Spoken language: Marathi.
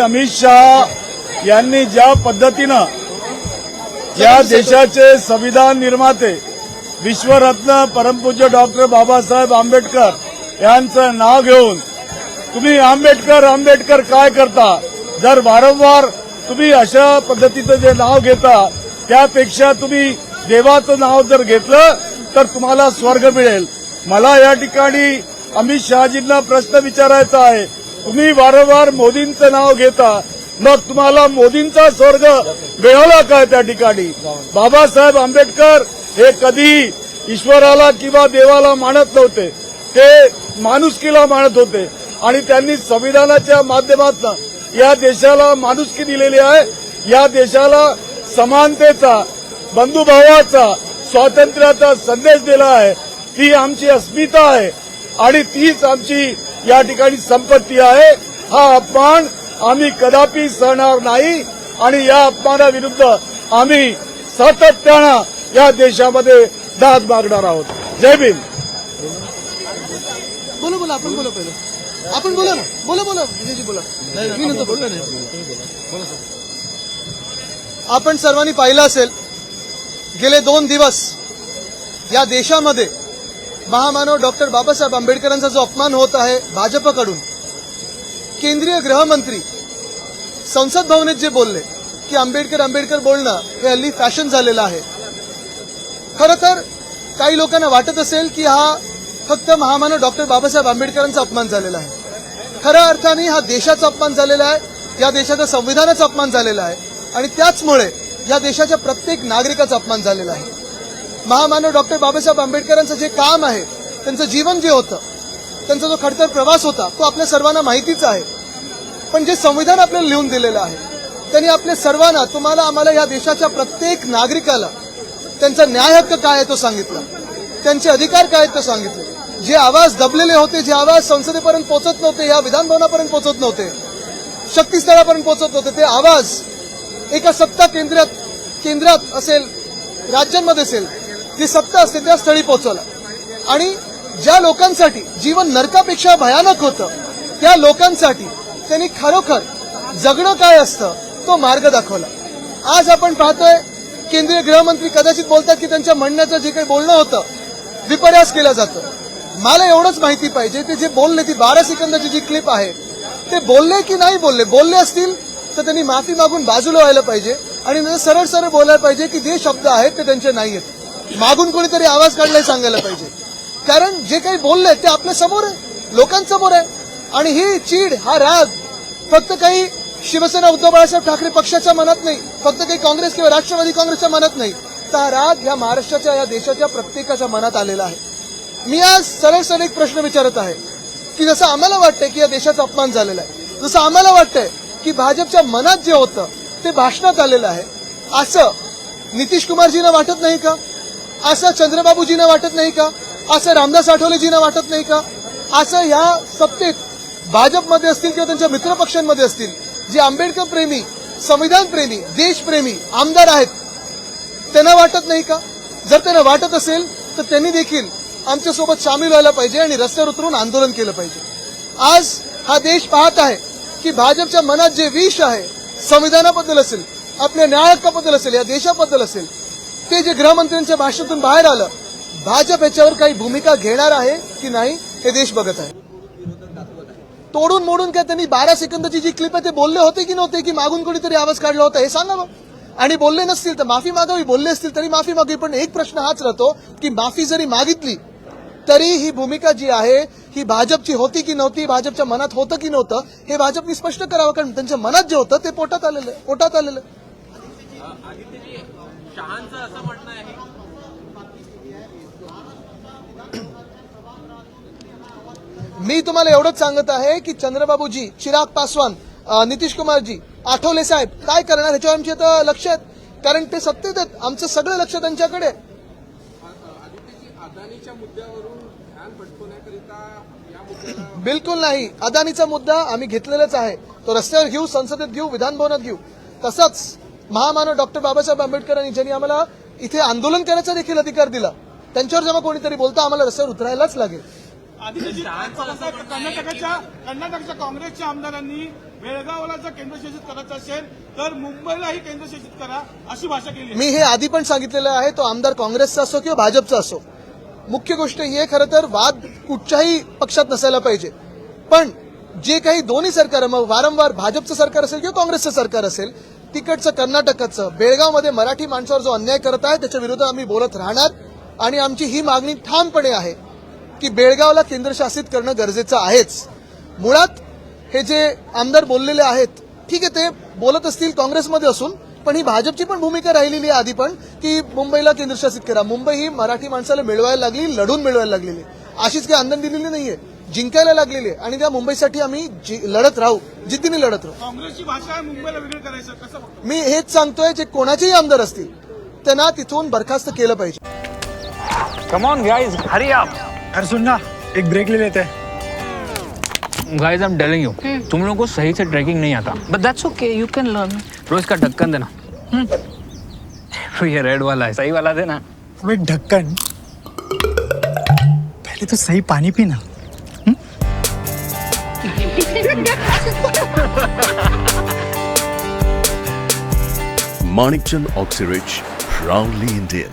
अमित शहा यांनी ज्या पद्धतीनं या देशाचे संविधान निर्माते विश्वरत्न परमपूज्य डॉक्टर बाबासाहेब आंबेडकर यांचं नाव घेऊन तुम्ही आंबेडकर आंबेडकर काय करता? जर वारंवार तुम्ही अशा पद्धतीचं जे नाव घेता त्यापेक्षा तुम्ही देवाचं नाव जर घेतलं तर तुम्हाला स्वर्ग मिळेल. मला या ठिकाणी अमित शहाजींना प्रश्न विचारायचा आहे. तुम्ही वारंवार मोदींचं नाव घेता मग तुम्हाला मोदींचा स्वर्ग मिळाला काय त्या ठिकाणी? बाबासाहेब आंबेडकर हे कधी ईश्वराला किंवा देवाला मानत नव्हते. ते माणुसकीला मानत होते. आणि त्यांनी संविधानाच्या माध्यमातून या देशाला माणुसकी दिलेली आहे. या देशाला समानतेचा बंधुभावाचा स्वातंत्र्याचा संदेश दिला आहे. ती आमची अस्मिता आहे. आणि तीच आमची या ठिकाणी संपत्ती आहे. हा अपमान आम्ही कदापि सहणार नाही आणि या अपमानाविरुद्ध आम्ही सातत्यानं या देशामध्ये दाद मागणार आहोत. जय भीम. बोला बोला आपण बोला पहिलं. आपण बोला ना. बोला बोला. विजयजी बोला. मी नंतर बोललो आपण सर्वांनी पाहिलं असेल गेले दोन दिवस या देशामध्ये महामानव डॉक्टर बाबासाहेब आंबेडकरांचा जो अपमान होत आहे भाजपकडून केंद्रीय गृहमंत्री संसद भवनेत जे बोलले की आंबेडकर आंबेडकर बोलणं हे हल्ली फॅशन झालेलं आहे. खरं तर काही लोकांना वाटत असेल की हा फक्त महामानव डॉक्टर बाबासाहेब आंबेडकरांचा अपमान झालेला आहे. खऱ्या अर्थाने हा देशाचा अपमान झालेला आहे या देशाच्या संविधानाचा अपमान झालेला आहे आणि त्याचमुळे या देशाच्या प्रत्येक नागरिकाचा अपमान झालेला आहे. महामानव डॉक्टर बाबासाहेब आंबेडकरांचं जे काम आहे त्यांचं जीवन जे होतं त्यांचा जो खडतर प्रवास होता तो आपल्या सर्वांना माहितीच आहे. पण जे संविधान आपल्याला लिहून दिलेलं आहे त्यांनी आपल्या सर्वांना तुम्हाला आम्हाला या देशाच्या प्रत्येक नागरिकाला त्यांचा न्याय हक्क काय आहे तो सांगितला. त्यांचे अधिकार काय आहेत तो सांगितले. जे आवाज दबलेले होते जे आवाज संसदेपर्यंत पोहोचत नव्हते या विधानभवनापर्यंत पोहोचत नव्हते शक्तीस्थळापर्यंत पोहोचत नव्हते ते आवाज एका सत्ता केंद्रात केंद्रात असेल राज्यांमध्ये असेल जी सत्ता असते त्या स्थळी पोहोचवला. आणि ज्या लोकांसाठी जीवन नरकापेक्षा भयानक होतं त्या लोकांसाठी त्यांनी खरोखर जगणं काय असतं तो मार्ग दाखवला. आज आपण पाहतोय केंद्रीय गृहमंत्री कदाचित बोलतात की त्यांच्या म्हणण्याचं जे काही बोलणं होतं विपर्यास केलं जातं. मला एवढंच माहिती पाहिजे ते जे बोलले ती बारा सेकंदाची जी क्लिप आहे ते बोलले की नाही बोलले? बोलले असतील तर त्यांनी माफी मागून बाजूला व्हायला पाहिजे आणि सरळ सरळ बोलायला पाहिजे की जे शब्द आहेत ते त्यांचे नाही आहेत. मागून कोणीतरी आवाज काढलाय सांगायला पाहिजे. कारण जे काही बोलले ते आपल्यासमोर आहे. लोकांसमोर आहे. आणि ही चीड हा राग फक्त काही शिवसेना उद्धव बाळासाहेब ठाकरे पक्षाच्या मनात नाही. फक्त काही काँग्रेस किंवा राष्ट्रवादी काँग्रेसच्या मनात नाही. तर हा राग ह्या महाराष्ट्राच्या या देशाच्या प्रत्येकाच्या मनात आलेला आहे. मी आज सरळ सरळ एक प्रश्न विचारत आहे की जसं आम्हाला वाटतंय की या देशाचा अपमान झालेला आहे जसं आम्हाला वाटतंय की भाजपच्या मनात जे होतं ते भाषणात आलेलं आहे. असं नितीश कुमारजींना वाटत नाही का? असं चंद्रबाबूजींना वाटत नाही का? असं रामदास आठवलेजींना वाटत नाही का? असं ह्या सत्तेत भाजपमध्ये असतील किंवा त्यांच्या मित्रपक्षांमध्ये असतील जे आंबेडकर प्रेमी संविधान प्रेमी देशप्रेमी आमदार आहेत त्यांना वाटत नाही का? जर त्यांना वाटत असेल तर त्यांनी देखील आमच्यासोबत सामील व्हायला पाहिजे आणि रस्त्यावर उतरून आंदोलन केलं पाहिजे. आज हा देश पाहत आहे की भाजपच्या मनात जे विष आहे संविधानाबद्दल असेल आपल्या न्याय हक्काबद्दल असेल या देशाबद्दल असेल ते जे गृहमंत्र्यांच्या भाषणातून बाहेर आलं भाजप याच्यावर काही भूमिका घेणार आहे की नाही हे देश बघत आहे. तोडून मोडून काय त्यांनी बारा सेकंदाची जी क्लिप आहे ते बोलले होते की नव्हते की मागून कोणीतरी आवाज काढला होता हे सांगा ना आणि बोलले नसतील तर माफी मागावी बोलले असतील तरी माफी मागावी पण एक प्रश्न हाच राहतो की माफी जरी मागितली तरी ही भूमिका जी आहे ही भाजपची होती की नव्हती भाजपच्या मनात होतं की नव्हतं हे भाजपनी स्पष्ट करावं कारण त्यांच्या मनात जे होतं ते पोटात आलेलं आहे, पोटात आलेलं आहे. शहांचं असं म्हणणं आहे मी तुम्हाला एवढंच सांगत आहे की चंद्रबाबूजी चिराग पासवान नितीश कुमारजी आठवले साहेब काय करणार ह्याच्यावर आमचे आता लक्ष आहेत. कारण ते सत्तेत आहेत. आमचं सगळं लक्ष त्यांच्याकडे बिलकुल नाही. अदानीचा मुद्दा आम्ही घेतलेलाच आहे. तो रस्त्यावर घेऊ संसदेत घेऊ विधानभवनात घेऊ. तसंच महामानव डॉक्टर बाबासाहेब आंबेडकरांनी ज्यांनी आम्हाला इथे आंदोलन करण्याचा देखील अधिकार दिला त्यांच्यावर जेव्हा कोणीतरी बोलता आम्हाला रस्त्यावर उतरायलाच लागेल. आदिवासी कर्नाटकाच्या कर्नाटकच्या काँग्रेसच्या आमदारांनी बेळगावला जर केंद्रशासित करायचं असेल तर मुंबईलाही केंद्रशासित करा अशी भाषा केली मी हे आधी पण सांगितलेलं आहे तो आमदार काँग्रेसचा असो किंवा भाजपचा असो. मुख्य गोष्ट ही आहे खरं तर वाद कुठच्याही पक्षात नसायला पाहिजे. पण जे काही दोन्ही सरकार मग वारंवार भाजपचं सरकार असेल किंवा काँग्रेसचं सरकार असेल तिकडचं कर्नाटकाचं बेळगावमध्ये मराठी माणसावर जो अन्याय करत आहे त्याच्या विरोधात आम्ही बोलत राहणार आणि आमची ही मागणी ठामपणे आहे. की बेळगावला केंद्रशासित करणं गरजेचं आहेच. मुळात हे जे आमदार बोललेले आहेत ठीक आहे ते बोलत असतील काँग्रेसमध्ये असून पण ही भाजपची पण भूमिका राहिलेली आहे आधी पण की मुंबईला केंद्रशासित करा. मुंबई ही मराठी माणसाला मिळवायला लागली लढून मिळवायला लागलेली आहे. अशीच काही आंदोलन दिलेली नाहीये. जिंकायला लागलेली आहे. आणि त्या मुंबईसाठी आम्ही जि- लढत राहू जिद्दीने लढत राहू. काँग्रेसची भाषा आहे मुंबईला वेगळं करायचं कसं बघतो? मी हेच सांगतोय जे कोणाचेही आमदार असतील त्यांना तिथून बरखास्त केलं पाहिजे. अरे सुन ना एक ब्रेक ले लेते हैं। Guys I am telling you तुम लोगों को सही से ट्रैकिंग नहीं आता। But that's okay you can learn रोज का ढक्कन देना। हम्म। तो ये रेड वाला है। सही वाला देना। अबे ढक्कन। पहले तो सही पानी पीना। Manikchand Oxyrich, proudly Indian.